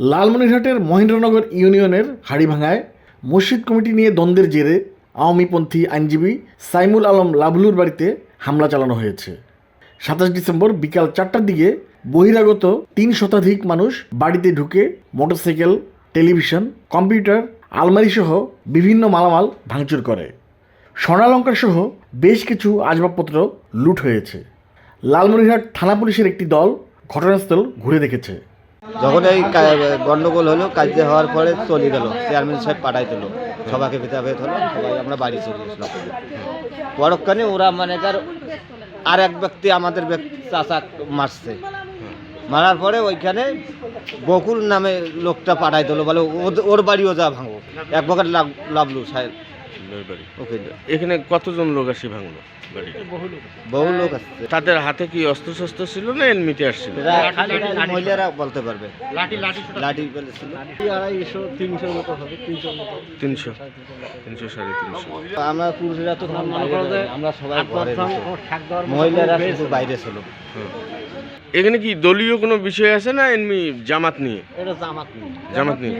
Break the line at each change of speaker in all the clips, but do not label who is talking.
লালমনিরহাটের মহেন্দ্রনগর ইউনিয়নের হাড়িভাঙায় মসজিদ কমিটি নিয়ে দ্বন্দ্বের জেরে আওয়ামীপন্থী আইনজীবী সাইমুল আলম লাভলুর বাড়িতে হামলা চালানো হয়েছে। সাতাশ ডিসেম্বর বিকাল চারটার দিকে বহিরাগত তিন শতাধিক মানুষ বাড়িতে ঢুকে মোটরসাইকেল, টেলিভিশন, কম্পিউটার আলমারি সহ বিভিন্ন মালামাল ভাঙচুর করে। স্বর্ণালঙ্কার সহ বেশ কিছু আসবাবপত্র লুট হয়েছে। লালমনিরহাট থানা পুলিশের একটি দল ঘটনাস্থল ঘুরে দেখেছে।
যখন এই গন্ডগোল হলো, কাজে হওয়ার পরে চলে গেল চেয়ারম্যান সাহেব পাঠাই দিল, সবাইকে ভিতরে ভেদ হলো, সবাই আমরা বাড়ি চলে আসলাম পরক্ষণে ওরা মানে আর এক ব্যক্তি আমাদের চাচা মারছে। মারার পরে ওইখানে বকুল নামে লোকটা পাঠাই দিল, বলে ওর বাড়িও যা ভাঙো। এক বকার লাভ- লাভলু সাহেব। ওকে
এখানে কতজন লোক আসে ভাঙলো
বহু লোক আসছে।
তাদের হাতে কি অস্ত্র শস্ত্র ছিল না এমনিতে আসছিল?
মহিলারা বলতে পারবে। লাঠি লাঠি ফেলেছিল
তিনশো। তিনশো সাড়ে তিনশো।
আমরা পুরুষেরা তো আমরা সবাই ঘরে মহিলারা শুধু বাইরে ছিল।
এখানে কি দলীয় কোনো বিষয় আছে না এমনি জামাত নিয়ে?
এটা জামাত
জামাত নিয়ে।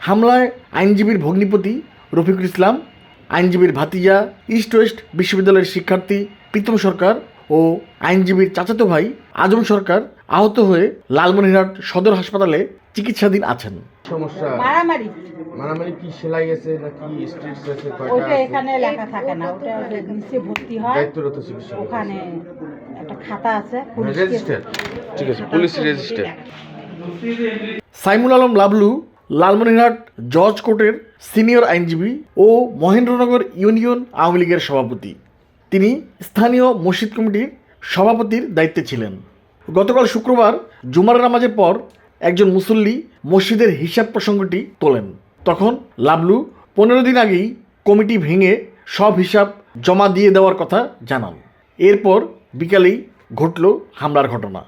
হামলায় আইনজীবীর ভগ্নিপতি রফিকুল ইসলাম আইনজীবীর ভাতিজা ইস্ট ওয়েস্ট বিশ্ববিদ্যালয়ের শিক্ষার্থী প্রীতম সরকার ও আইনজীবীর চাচাতো ভাই আজম সরকার আহত হয়ে লালমনিরহাট সদর হাসপাতালে চিকিৎসাধীন আছেন।
সমস্যা?
মারামারি।
মারামারি কি সেলাই আছে নাকি স্ট্রিটস আছে? কয়টা আছে?
এখানে লেখা থাকে না ওটা নিচে ভর্তি হয়
দায়িত্বরত চিকিৎসক
ওখানে একটা খাতা আছে
রেজিস্টার
ঠিক আছে পুলিশ রেজিস্টার
সাইমুল আলম লাবলু লালমনিরহাট জজ কোর্টের সিনিয়র আইনজীবী ও মহেন্দ্রনগর ইউনিয়ন আওয়ামী লীগের সভাপতি। তিনি স্থানীয় মসজিদ কমিটির সভাপতির দায়িত্বে ছিলেন। গতকাল শুক্রবার জুমার নামাজের পর একজন মুসল্লি মসজিদের হিসাব প্রসঙ্গটি তোলেন। তখন লাবলু পনেরো দিন আগেই কমিটি ভেঙে সব হিসাব জমা দিয়ে দেওয়ার কথা জানান। এরপর বিকালেই ঘটল হামলার ঘটনা।